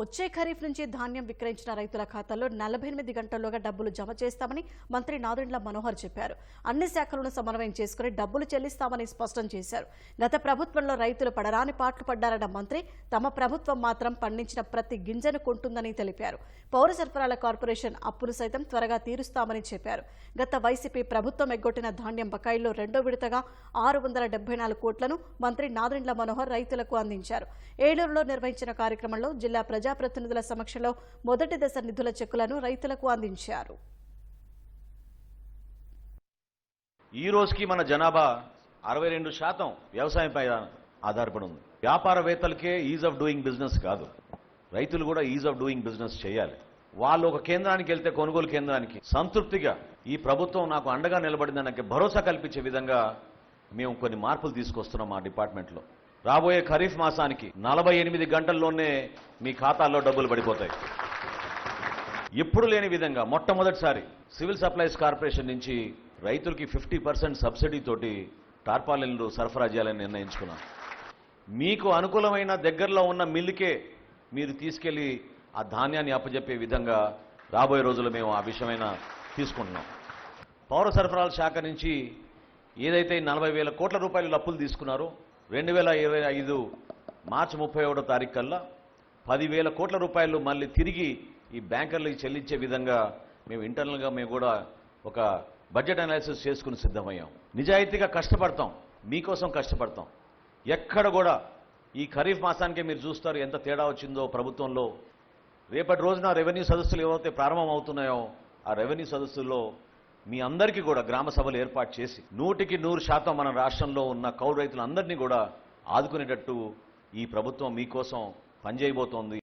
వచ్చే ఖరీఫ్ నుంచి ధాన్యం విక్రయించిన రైతుల ఖాతాల్లో నలభై ఎనిమిది గంటల్లోగా డబ్బులు జమ చేస్తామని మంత్రి నాదెండ్ల మనోహర్ చెప్పారు. అన్ని శాఖలను సమన్వయం చేసుకుని డబ్బులు చెల్లిస్తామని స్పష్టం చేశారు. గత ప్రభుత్వంలో రైతులు పడరాని పాట్లు పడ్డారన్న మంత్రి తమ ప్రభుత్వం మాత్రం పండించిన ప్రతి గింజను కొంటుందని తెలిపారు. పౌర సరఫరాల కార్పొరేషన్ అప్పులు సైతం త్వరగా తీరుస్తామని చెప్పారు. గత వైసీపీ ప్రభుత్వం ఎగ్గొట్టిన ధాన్యం బకాయిల్లో రెండో విడతగా ఆరు వందల డెబ్బై నాలుగు కోట్లను మంత్రి నాదెండ్ల మనోహర్ రైతులకు అందించారు. ఏలూరులో నిర్వహించిన కార్యక్రమంలో జిల్లా ప్రజాప్రతినిధుల సమక్షంలో మొదటి దశ నిధుల చెక్కులను రైతులకు అందించారు. ఈ రోజుకి మన జనాభా అరవై రెండు శాతం వ్యవసాయంపై ఆధారపడి ఉంది వ్యాపారవేత్తలకే ఈజ్ ఆఫ్ డూయింగ్ బిజినెస్ కాదు. రైతులు కూడా ఈజ్ ఆఫ్ డూయింగ్ బిజినెస్ చేయాలి. వాళ్ళు ఒక కేంద్రానికి వెళ్తే కొనుగోలు కేంద్రానికి సంతృప్తిగా ఈ ప్రభుత్వం నాకు అండగా నిలబడిందనకి భరోసా కల్పించే విధంగా మేము కొన్ని మార్పులు తీసుకొస్తున్నాం మా డిపార్ట్మెంట్లో. రాబోయే ఖరీఫ్ మాసానికి నలభై ఎనిమిది గంటల్లోనే మీ ఖాతాల్లో డబ్బులు పడిపోతాయి. ఎప్పుడు లేని విధంగా మొట్టమొదటిసారి సివిల్ సప్లైస్ కార్పొరేషన్ నుంచి రైతులకి ఫిఫ్టీ పర్సెంట్ సబ్సిడీతోటి టార్పాలిన్లు సరఫరా చేయాలని నిర్ణయించుకున్నాం. మీకు అనుకూలమైన దగ్గరలో ఉన్న మిల్లుకే మీరు తీసుకెళ్ళి ఆ ధాన్యాన్ని అప్పజెప్పే విధంగా రాబోయే రోజుల్లో మేము ఆ విషయమైన తీసుకుంటున్నాం. పౌర సరఫరాల శాఖ నుంచి ఏదైతే నలభై వేల కోట్ల రూపాయలు అప్పులు తీసుకున్నారో రెండు వేల ఇరవై ఐదు మార్చి ముప్పై ఒకటో తారీఖు కల్లా పదివేల కోట్ల రూపాయలు మళ్ళీ తిరిగి ఈ బ్యాంకర్లకు చెల్లించే విధంగా మేము ఇంటర్నల్గా మేము కూడా ఒక బడ్జెట్ అనాలిసిస్ చేసుకుని సిద్ధమయ్యాం. నిజాయితీగా కష్టపడతాం. మీకోసం కష్టపడతాం. ఎక్కడ కూడా ఈ ఖరీఫ్ మాసానికే మీరు చూస్తారు ఎంత తేడా వచ్చిందో ప్రభుత్వంలో. రేపటి రోజున రెవెన్యూ సదస్సులు ఏవైతే ప్రారంభం అవుతున్నాయో ఆ రెవెన్యూ సదస్సుల్లో మీ అందరికీ కూడా గ్రామ సభలు ఏర్పాటు చేసి నూటికి నూరు శాతం మన రాష్ట్రంలో ఉన్న కౌలు రైతులందరినీ కూడా ఆదుకునేటట్టు ఈ ప్రభుత్వం మీకోసం పనిచేయబోతోంది.